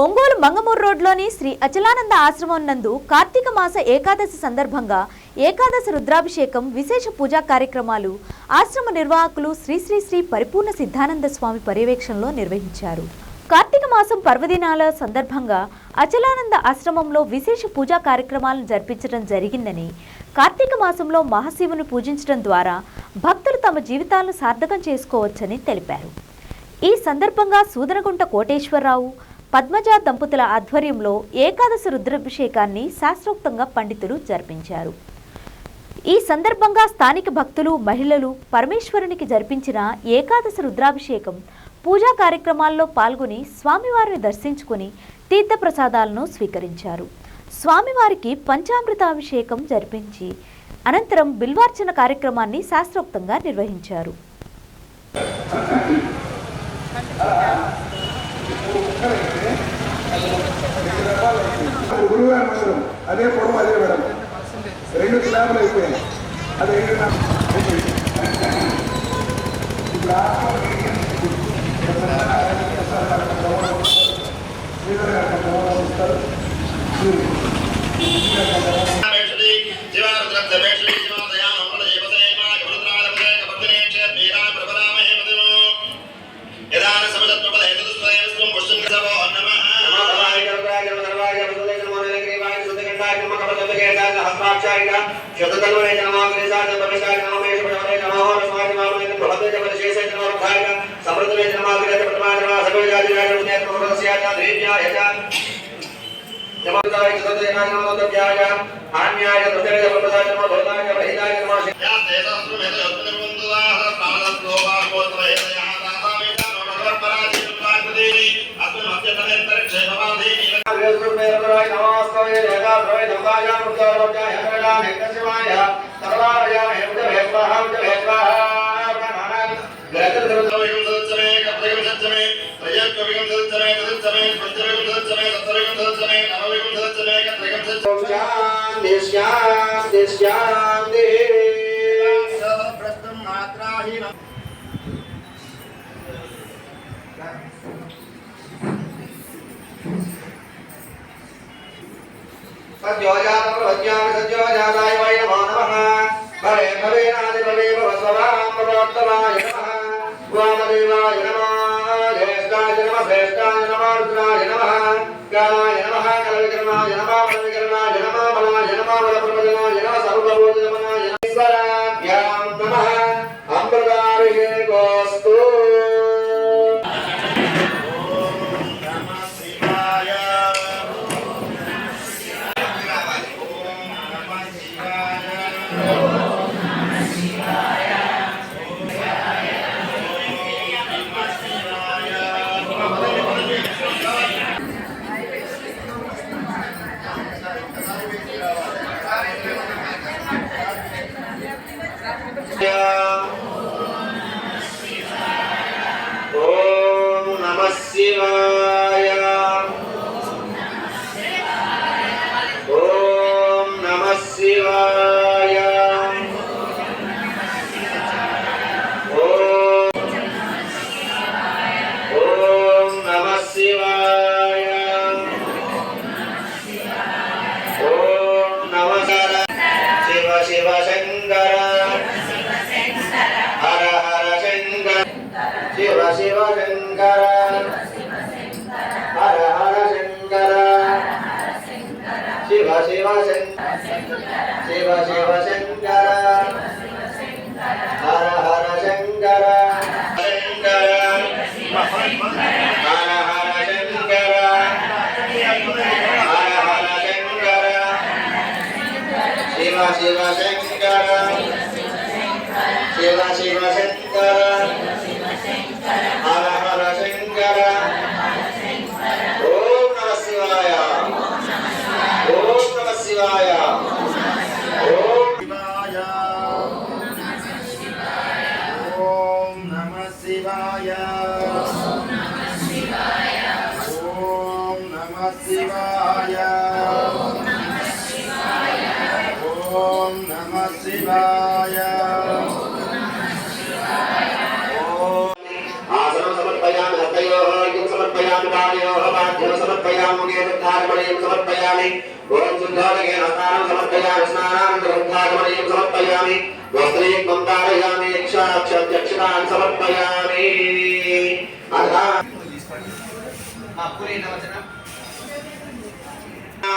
ఒంగోలు మంగమూరు రోడ్లోని శ్రీ అచలానంద ఆశ్రమం నందు కార్తీక మాస ఏకాదశి సందర్భంగా ఏకాదశి రుద్రాభిషేకం విశేష పూజా కార్యక్రమాలు ఆశ్రమ నిర్వాహకులు శ్రీ శ్రీ శ్రీ పరిపూర్ణ సిద్ధానంద స్వామి పర్యవేక్షణలో నిర్వహించారు. కార్తీక మాసం పర్వదినాల సందర్భంగా అచలానంద ఆశ్రమంలో విశేష పూజా కార్యక్రమాలను జరిపించడం జరిగిందని కార్తీక మాసంలో మహాశివుని పూజించడం ద్వారా భక్తులు తమ జీవితాలను సార్థకం చేసుకోవచ్చని తెలిపారు. ఈ సందర్భంగా సూదనగుంట కోటేశ్వరరావు పద్మజ దంపతుల ఆధ్వర్యంలో ఏకాదశి రుద్రాభిషేకాన్ని శాస్త్రోక్తంగా పండితులు జరిపించారు. ఈ సందర్భంగా స్థానిక భక్తులు మహిళలు పరమేశ్వరునికి జరిపించిన ఏకాదశి రుద్రాభిషేకం పూజా కార్యక్రమాల్లో పాల్గొని స్వామివారిని దర్శించుకుని తీర్థప్రసాదాలను స్వీకరించారు. స్వామివారికి పంచామృతాభిషేకం జరిపించి అనంతరం బిల్వార్చన కార్యక్రమాన్ని శాస్త్రోక్తంగా నిర్వహించారు. గురువు గారి మందిరం అదే పొడవు అదే మేడం రెండు కిలోమీటర్లు అయిపోయాయి అది రెండు ఇప్పుడు ఇస్తారు ఆన్యాయ యాస్తే సహస్రమేత యోత్నిర్వంతుదాహ తామదస్లోభాగోత్వహేతయః మధ్యతనేంతరిక్షేమవాధీని సర్వవిగం సదచ్చమే కర్తవిగం సచ్చమే త్రయత్వవిగం సదచ్చమే తదచ్చమే పంచవిగం సదచ్చమే సప్తవిగం సదచ్చమే నవవిగం సదచ్చమే కర్తవిగం సచ్చమే సహస్రం మాత్రాహీనం సజ్జోజాత ప్రవజ్ఞామి సజ్జోజాతాయ వై నమో నమః భవే భవేనాది భవే భవస్వరాం భవోత్తమాయ నమః వామదేవాయ నమః జ్యేష్ఠాయ నమః శ్రేష్ఠాయ నమః రుద్రాయ నమః కాలాయ నమః కలవికరణాయ నమః బలవికరణాయ నమః బలాయ నమః బలప్రభజనాయ నమః సర్వభూతజమనాయ నమః ఈశ్వరాభ్యాం నమః నమ శివ శివ శివ శంకర హర హర శంకర శంకర హర హర శంకర హర హర శంకర శివ శివ శంకర శివ శివ శంకర హర హర శంకర ఓం నమ శివాయ ఓం నమ स्नानागमनयं समर्पयामि ॐ शुद्धालये रसानं समर्पयामि स्नानां ग्रन्थागमनयं समर्पयामि वस्त्रे मन्दारयामि यक्षाक्षत्यक्षतान् समर्पयामि अर्थात् पूरे नवचनं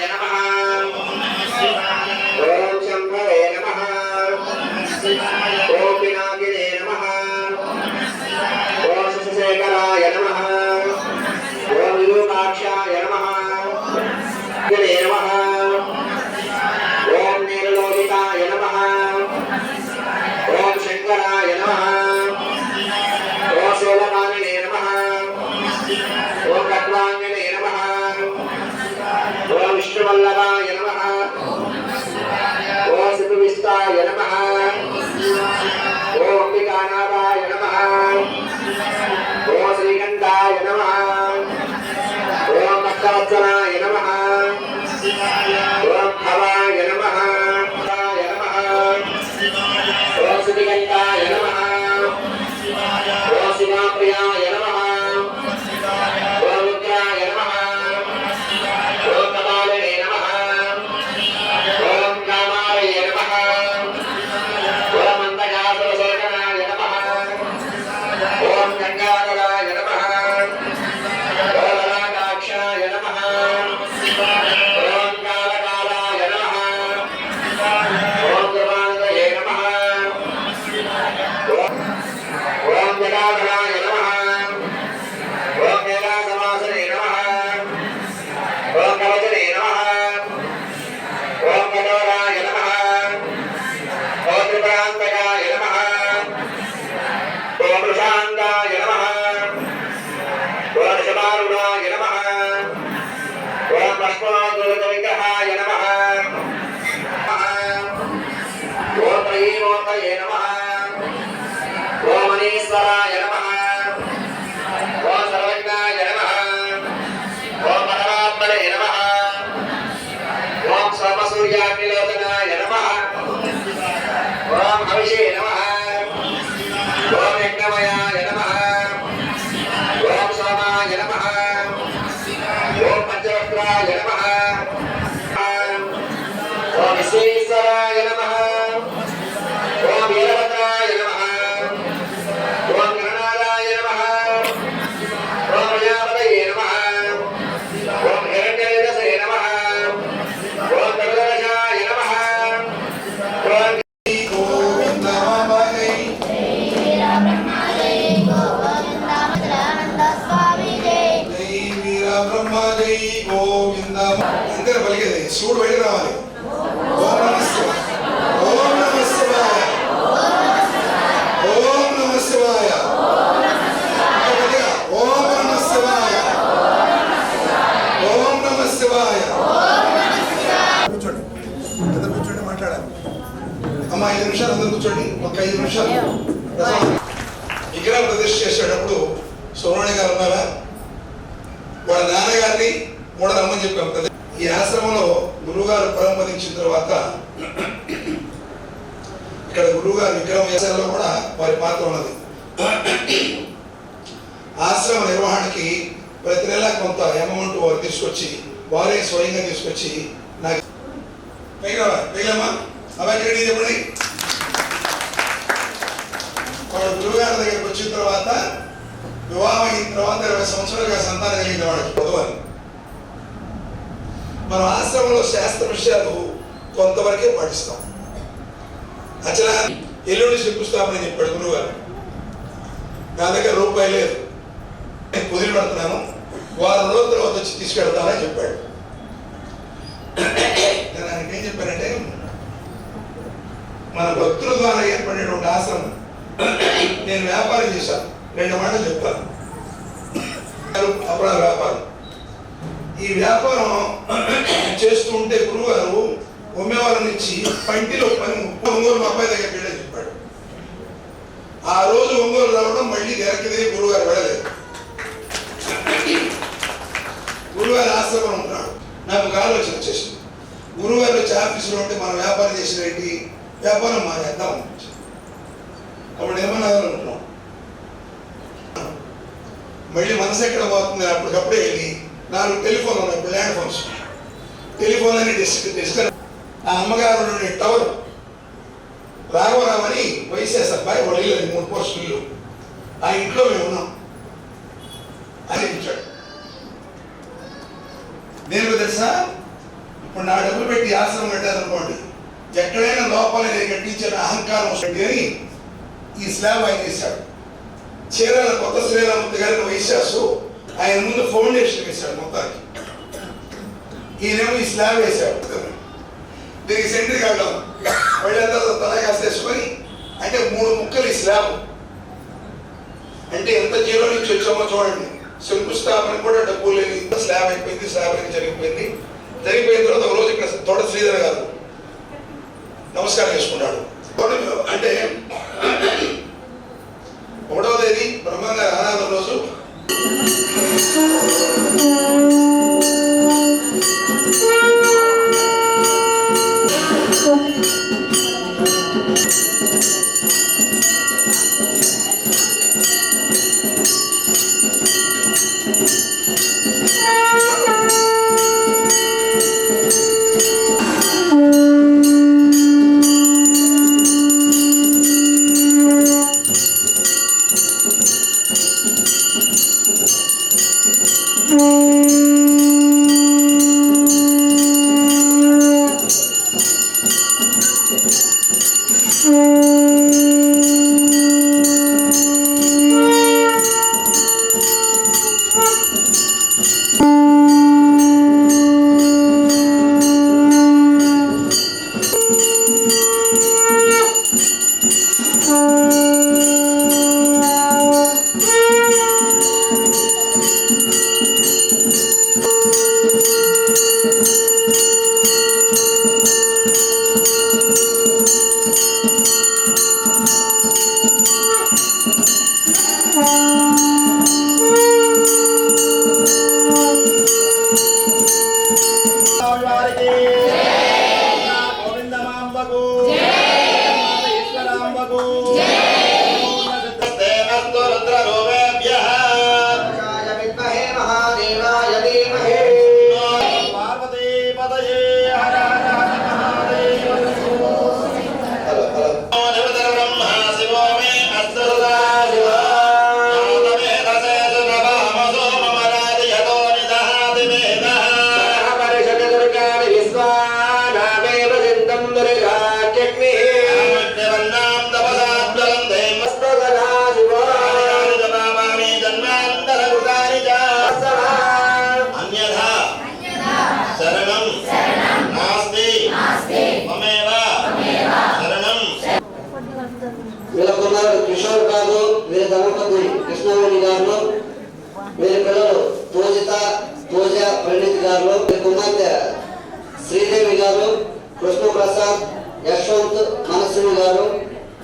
नमः ॐ शम्भवे नमः। ॐ पिनाकिने नमः ॐ शशिशेखराय नमः ॐ विरूपाक्षा గణే నమ ఓం నీలలోహితాయ నమ ఓం శంకరాయ నమ ఓం శూలపాణినే నమ ఓం కట్వాంగనే నమః ఓం విష్ణువల్లభాయ నమః ఓం శివవిష్టాయ నమ ఓం అంబికానాథాయ నమ ఓం శ్రీకంఠాయ నమ ఓం భక్తవత్సలాయ ఓం హవిషే శివుడు వెళ్ళి రావాలి. ఓం నమ శివాయ. ఓం నమ శివాయ. ఓం నమ శివాయ. ఓం నమ శివాయ. ఓం నమ శివాయ. కూర్చోండి. అందరూ కూర్చోండి మాట్లాడాలి. అమ్మ ఐదు నిమిషాలు కూర్చోండి. ఒక ఐదు నిమిషాలు. విగ్రహం ప్రతిష్ఠ చేసేటప్పుడు సుబ్రహ్మణ్య గారు ఉన్నారా? వాళ్ళ నాన్నగారిని కూడా రమ్మని చెప్పాం. ఈ ఆశ్రమంలో గురువుగారు పరంపదించిన తర్వాత ఇక్కడ గురువుగారు విగ్రహం వేసాలో కూడా వారి పాత్ర ఉన్నది. ఆశ్రమ నిర్వహణకి ప్రతి నెల కొంత అమౌంట్ వారు తీసుకొచ్చి వారే స్వయంగా తీసుకొచ్చి నాకు పైకి రావాలి చెప్పండి. వాడు గురువుగారి దగ్గరికి వచ్చిన తర్వాత వివాహం అయిన తర్వాత ఇరవై సంవత్సరాలుగా సంతానం కలిగిన వాడు. చదవాలి మనం ఆశ్రమంలో శాస్త్ర విషయాలు కొంతవరకే పాటిస్తాం. అచలా ఎల్లుండి శంకుస్థాపన చెప్పాడు గురువుగారు. నా దగ్గర రూపాయి లేదు. నేను కుదిరి పెడుతున్నాను. వారం రోజుల తర్వాత వచ్చి తీసుకెళ్తానని చెప్పాడు. నేను ఆయనకి ఏం చెప్పానంటే మన భక్తుల ద్వారా ఏర్పడినటువంటి ఆశ్రమం నేను వ్యాపారం చేశాను. రెండు మాటలు చెప్తాను. అప్పుడు వ్యాపారం. ఈ వ్యాపారం చేస్తూ ఉంటే గురువు ఉమ్మేవారం నుంచి పంటిలో పని ఒంగోలు మా అబ్బాయి దగ్గరికి వెళ్ళని చెప్పాడు. ఆ రోజు ఒంగోలు రావడం మళ్ళీ వెనక్కి గురువారు వెళ్ళలేదు. గురుగారు ఆశ్రమం ఉన్నాడు. నాకు ఒక ఆలోచన వచ్చేసింది. గురుగారు వచ్చి ఆఫీసులో ఉంటే మనం వ్యాపారం చేసినట్టు వ్యాపారం మానేద్దాం అనిపించింది. అప్పుడు ఏమన్నా అనుకున్నాం మళ్ళీ మనసు ఎక్కడ పోతుంది? అప్పటికప్పుడే వెళ్ళి నాలుగు టెలిఫోన్ ఉన్నాయి ల్యాండ్ ఫోన్స్. టెలిఫోన్ అని డిస్ డిస్కనెక్ట్ ఆ అమ్మగారు నుండి టవర్ రాఘవరావు అని వైసీఎస్ అబ్బాయి వాళ్ళ ఇల్లు మూడు పోస్టులు ఇల్లు. ఆ ఇంట్లో మేము ఉన్నాం. అని ఇచ్చాడు. నేను తెలుసా? ఇప్పుడు నా డబ్బులు పెట్టి ఆశ్రమం పెట్టారనుకోండి ఎక్కడైనా లోపల నేను అహంకారం వస్తుంది అని ఈ స్లాబ్ ఆయన వేశాడు చీరాల కొత్త శ్రీరామూర్తి గారికి వైశాసు ఆయన ముందు ఫౌండేషన్ వేశాడు మొత్తానికి. ఈయనేమో ఈ స్లాబ్ వేశాడు. దీనికి సెంట్రీకి కావడం వెళ్ళిన తల కాస్త అంటే మూడు ముక్కలు ఈ స్లాబ్. అంటే ఎంత జీరో నుంచి వచ్చామో చూడండి. శంకుస్థాపన కూడా డబ్బు లేని స్లాబ్ అయిపోయింది స్లాబ్ అయితే జరిగిపోయింది. జరిగిపోయిన తర్వాత ఒక రోజు ఇక్కడ తోట శ్రీధర్ గారు నమస్కారం చేసుకున్నాడు అంటే ఒకటో తేదీ బ్రహ్మంగా అనాథం రోజు. 嗯。Mm-hmm. గారు వీరి పిల్లలు పూజిత పూజ పండిత్ గారు వీరి కుమార్తె శ్రీదేవి గారు కృష్ణప్రసాద్ యశ్వంత్ మనస్విని గారు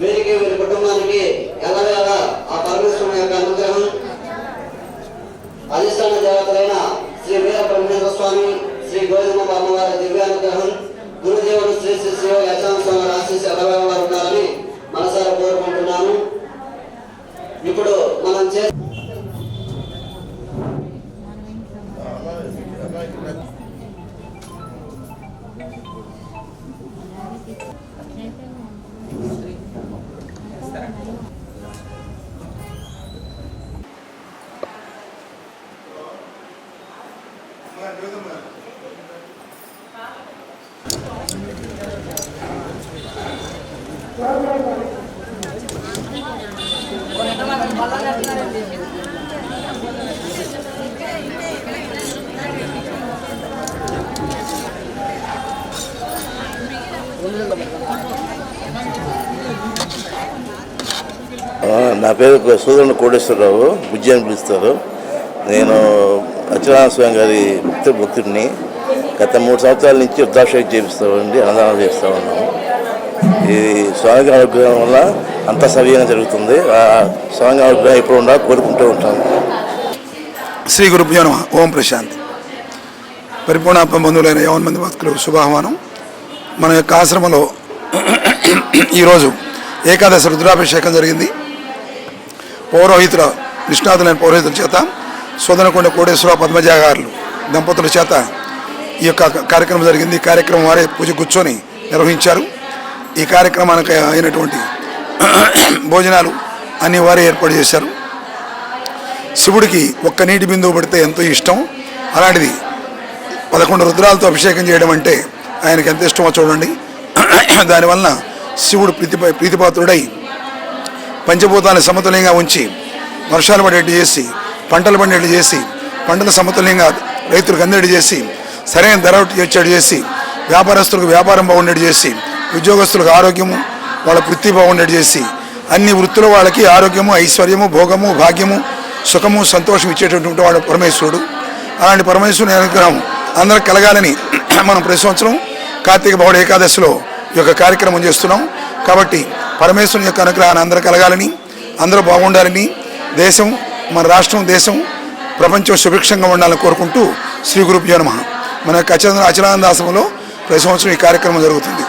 వీరికి వీరి కుటుంబానికి ఎల్లవేళ ఆ పరమేశ్వరుని యొక్క అనుగ్రహం. అధిష్టాన దేవతలైన శ్రీ వీర బ్రహ్మేంద్ర స్వామి శ్రీ గోధుమ అమ్మవారి దివ్యానుగ్రహం గురుదేవుడు శ్రీ శ్రీ శ్రీ యశాంత స్వామి వారి ఆశీస్సు ఎల్లవేళ ఉండాలని మనసారా కోరుకుంటున్నాను నా పేరు సూదరణ కోటేశ్వరరావు బుజ్జి అని పిలుస్తారు. నేను అచ్యుతానంద స్వామి గారి భక్తి భక్తుడిని గత మూడు సంవత్సరాల నుంచి వృద్ధాభిషేకం చేపిస్తామండి అన్నదానం చేస్తూ ఉన్నాము. ఈ స్వామి అనుగ్రహం వల్ల అంతా సవ్యంగా జరుగుతుంది. ఆ స్వామి అనుగ్రహం ఎప్పుడు ఉండాలి కోరుకుంటూ ఉంటాను శ్రీ గురుభ్యో నమ. ఓం ప్రశాంతి. పరిపూర్ణాత్మ బంధువులైన యవన్ మంది భక్తులు శుభాహ్వానం. మన యొక్క ఆశ్రమంలో ఈరోజు ఏకాదశి రుద్రాభిషేకం జరిగింది. పౌరోహితుల నిష్ణాతులైన పౌరోహితుల చేత సోదనకొండ కోటేశ్వర పద్మజ గారు దంపతుల చేత ఈ యొక్క కార్యక్రమం జరిగింది. ఈ కార్యక్రమం వారే పూజ కూర్చొని నిర్వహించారు. ఈ కార్యక్రమానికి అయినటువంటి భోజనాలు అన్ని వారే ఏర్పాటు చేశారు. శివుడికి ఒక్క నీటి బిందువు పడితే ఎంతో ఇష్టం. అలాంటిది పదకొండు రుద్రాలతో అభిషేకం చేయడం అంటే ఆయనకి ఎంత ఇష్టమో చూడండి. దానివలన శివుడు ప్రీతి ప్రీతిపాత్రుడై పంచభూతాన్ని సమతుల్యంగా ఉంచి వర్షాలు పడేట్టు చేసి పంటలు పండేట్టు చేసి పంటలు సమతుల్యంగా రైతులకు అందేట్టు చేసి సరైన ధర వచ్చేట్టు చేసి వ్యాపారస్తులకు వ్యాపారం బాగుండేట్టు చేసి ఉద్యోగస్తులకు ఆరోగ్యము వాళ్ళ వృత్తి బాగుండేట్టు చేసి అన్ని వృత్తుల వాళ్ళకి ఆరోగ్యము ఐశ్వర్యము భోగము భాగ్యము సుఖము సంతోషం ఇచ్చేటటువంటి వాడు పరమేశ్వరుడు. అలాంటి పరమేశ్వరుని అనుగ్రహం అందరికి కలగాలని మనం ప్రతి సంవత్సరం కార్తీక బహుళ ఏకాదశిలో ఈ యొక్క కార్యక్రమం చేస్తున్నాం. కాబట్టి పరమేశ్వరుని యొక్క అనుగ్రహాన్ని అందరూ కలగాలని అందరూ బాగుండాలని దేశం మన రాష్ట్రం దేశం ప్రపంచం సుభిక్షంగా ఉండాలని కోరుకుంటూ శ్రీ గురుభ్యో నమ. మన యొక్క అచల అచలానందాశ్రమంలో ప్రతి సంవత్సరం ఈ కార్యక్రమం జరుగుతుంది.